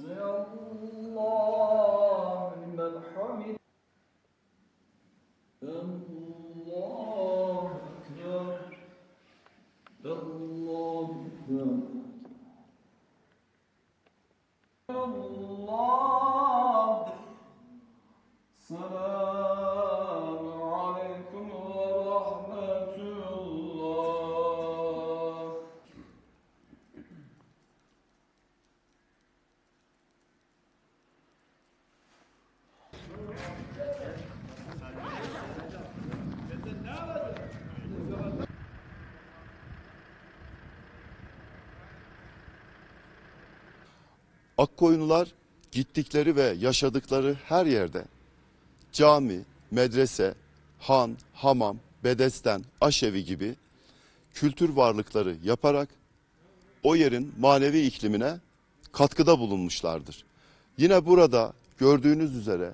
smell Akkoyunlular gittikleri ve yaşadıkları her yerde cami, medrese, han, hamam, bedesten, aşevi gibi kültür varlıkları yaparak o yerin manevi iklimine katkıda bulunmuşlardır. Yine burada gördüğünüz üzere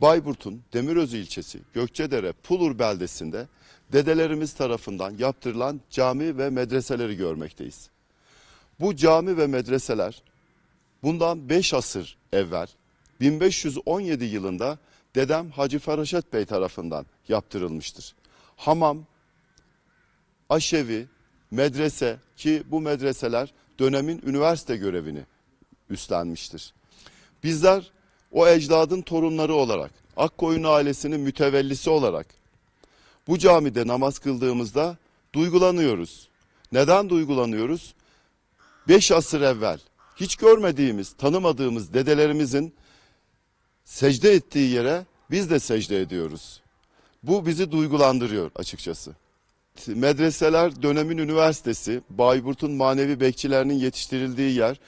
Bayburt'un Demirözü ilçesi Gökçedere Pulur beldesinde dedelerimiz tarafından yaptırılan cami ve medreseleri görmekteyiz. Bu cami ve medreseler Bundan 5 asır evvel 1517 yılında dedem Hacı Faraşet Bey tarafından yaptırılmıştır. Hamam, aşevi, medrese ki bu medreseler dönemin üniversite görevini üstlenmiştir. Bizler o ecdadın torunları olarak, Akkoyun ailesinin mütevellisi olarak bu camide namaz kıldığımızda duygulanıyoruz. Neden duygulanıyoruz? Beş asır evvel hiç görmediğimiz, tanımadığımız dedelerimizin secde ettiği yere biz de secde ediyoruz. Bu bizi duygulandırıyor açıkçası. Medreseler dönemin üniversitesi, Bayburt'un manevi bekçilerinin yetiştirildiği yer.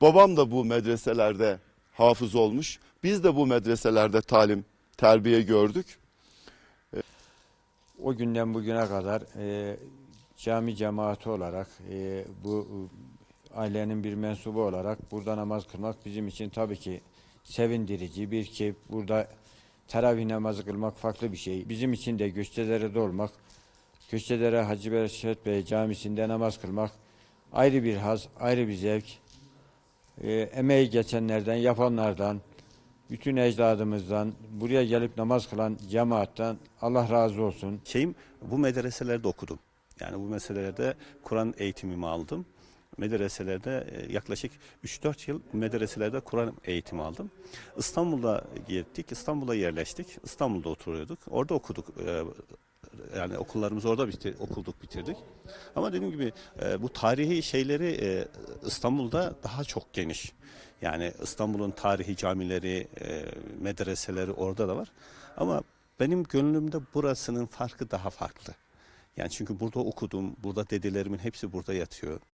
Babam da bu medreselerde hafız olmuş. Biz de bu medreselerde talim, terbiye gördük. O günden bugüne kadar e, cami cemaati olarak e, bu ailenin bir mensubu olarak burada namaz kılmak bizim için tabii ki sevindirici bir keyif. Burada teravih namazı kılmak farklı bir şey. Bizim için de Göçtedere'de olmak, Göçtedere Hacı Beşet Bey Camisi'nde namaz kılmak ayrı bir haz, ayrı bir zevk. E, emeği geçenlerden, yapanlardan, bütün ecdadımızdan, buraya gelip namaz kılan cemaatten Allah razı olsun. şeyim bu medreselerde okudum. Yani bu meselelerde Kur'an eğitimimi aldım. Medreselerde e, yaklaşık 3-4 yıl medreselerde Kur'an eğitimi aldım. İstanbul'da gittik, İstanbul'a yerleştik. İstanbul'da oturuyorduk. Orada okuduk. e, Yani okullarımızı orada bitir, okuduk, bitirdik. Ama dediğim gibi e, bu tarihi şeyleri İstanbul'da daha çok geniş. Yani İstanbul'un tarihi camileri, medreseleri orada da var. Ama benim gönlümde burasının farkı daha farklı. Yani çünkü burada okudum, burada dedelerimin hepsi burada yatıyor.